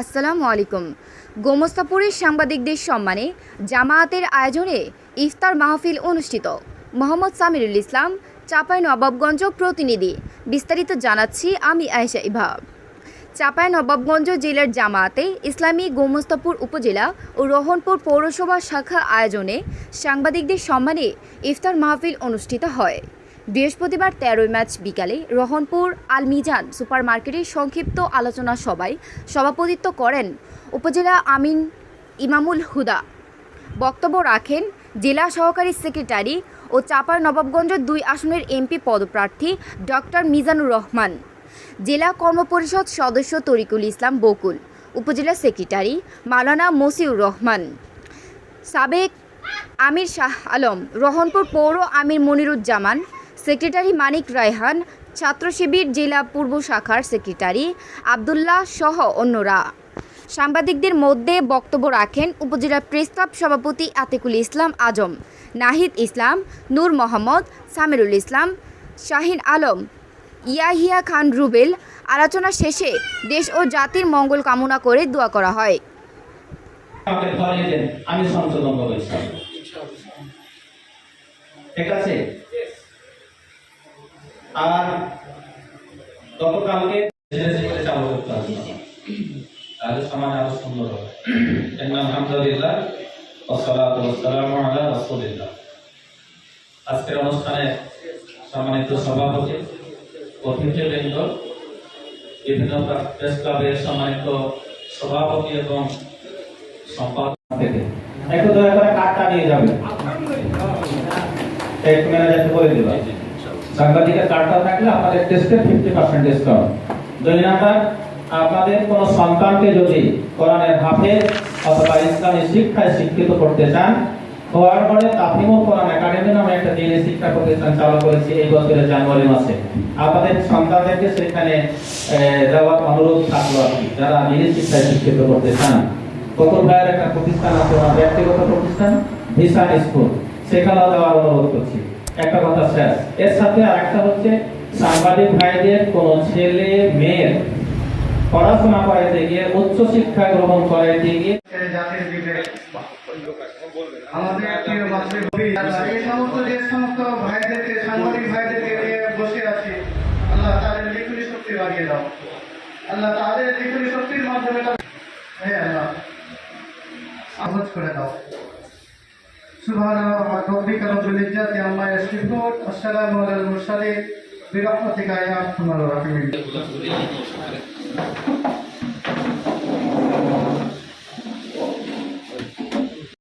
আসসালামু আলাইকুম। গোমস্তাপুরের সাংবাদিকদের সম্মানে জামায়াতের আয়োজনে ইফতার মাহফিল অনুষ্ঠিত। মোহাম্মদ সামিরুল ইসলাম, চাপাই নবাবগঞ্জ প্রতিনিধি। বিস্তারিত জানাচ্ছি আমি আয়েশা ইভাব। চাপাই নবাবগঞ্জ জেলার জামায়াতে ইসলামী গোমস্তাপুর উপজেলা ও রোহনপুর পৌরসভা শাখা আয়োজনে সাংবাদিকদের সম্মানে ইফতার মাহফিল অনুষ্ঠিত হয়। বৃহস্পতিবার তেরোই মার্চ বিকালে রহনপুর আল মিজান সুপার মার্কেটের সংক্ষিপ্ত আলোচনা সভায় সভাপতিত্ব করেন উপজেলা আমিন ইমামুল হুদা। বক্তব্য রাখেন জেলা সহকারী সেক্রেটারি ও চাপার নবাবগঞ্জ দুই আসনের এমপি পদপ্রার্থী ডক্টর মিজানুর রহমান, জেলা কর্মপরিষদ সদস্য তরিকুল ইসলাম বকুল, উপজেলা সেক্রেটারি মালানা মসিউর রহমান, সাবেক আমির শাহ আলম, রহনপুর পৌর আমির মনিরুজ্জামান সেক্রেটারি মানিক রায়হান ছাত্র শিবির জেলা পূর্ব শাখার সেক্রেটারি আবদুল্লাহ সহ অন্যরা। সাংবাদিকদের মধ্যে বক্তব্য রাখেন উপজেলা প্রেস ক্লাব সভাপতি আতিকুল ইসলাম আজম, নাহিদ ইসলাম, নূর মোহাম্মদ, সামিরুল ইসলাম, শাহিন আলম, ইয়াহিয়া খান রুবেল। আলোচনা শেষে দেশ ও জাতির মঙ্গল কামনা করে দোয়া করা হয়। ঠিক আছে? আর গতকালকে ছেলে চালু করতে হবে তাহলে সমাজ আরও সুন্দর হবে। রাসূলিল্লাহ। আজকের অনুষ্ঠানে সম্মানিত সভাপতি অতিথিবৃন্দ বিভিন্ন প্রেস ক্লাবের সম্মানিত সভাপতি এবং সম্পাদক একটু দয়া করে কার্ডটা নিয়ে ম্যানেজারকে বলে দিবা সাংবাদিকের কার্ডটা থাকলে আপনাদের টেস্টে ফিফটি পার্সেন্ট ডিসকাউন্ট দুই নাম্বার আপনাদের কোনো সন্তানকে যদি কোরআনের হাফেজ অথবা ইসলামী শিক্ষায় শিক্ষিত করতে চান, হওয়ার পরে তাফিমুল কোরআন একাডেমি নামে একটা দিনে শিক্ষা প্রতিষ্ঠান চালু করেছি এই বছরের জানুয়ারি মাসে। আপনাদের সন্তানদেরকে সেখানে দেওয়ার অনুরোধ থাকল আর কি, যারা দিনে শিক্ষায় শিক্ষিত করতে চান। কত ভাইয়ের একটা প্রতিষ্ঠান আছে ব্যক্তিগত প্রতিষ্ঠান, ভিসান স্কুল। সেখানেও দেওয়ার অনুরোধ করছি। একটা কথা শেষ। এর সাথে আর একটা হচ্ছে, সাংবাদিক ভাইদের কোন ছেলে মেয়ের পড়াশোনা করাইতে গিয়ে উচ্চ শিক্ষা গ্রহণ করাইতে গিয়ে আমাদের এই সমস্ত, যে সমস্ত ভাইদেরকে, সাংবাদিক ভাইদেরকে নিয়ে বসে আছি, আল্লাহ তাদের লিখুনি শক্তি বাড়িয়ে দাও। আল্লাহ তাদের লিখুনি শক্তির মাধ্যমে তাদের- হে আল্লাহ সহজ করে দাও। سبحان ربك رب العزة عما يصفون والسلام على المرسلين برحمتك يا أرحم الراحمين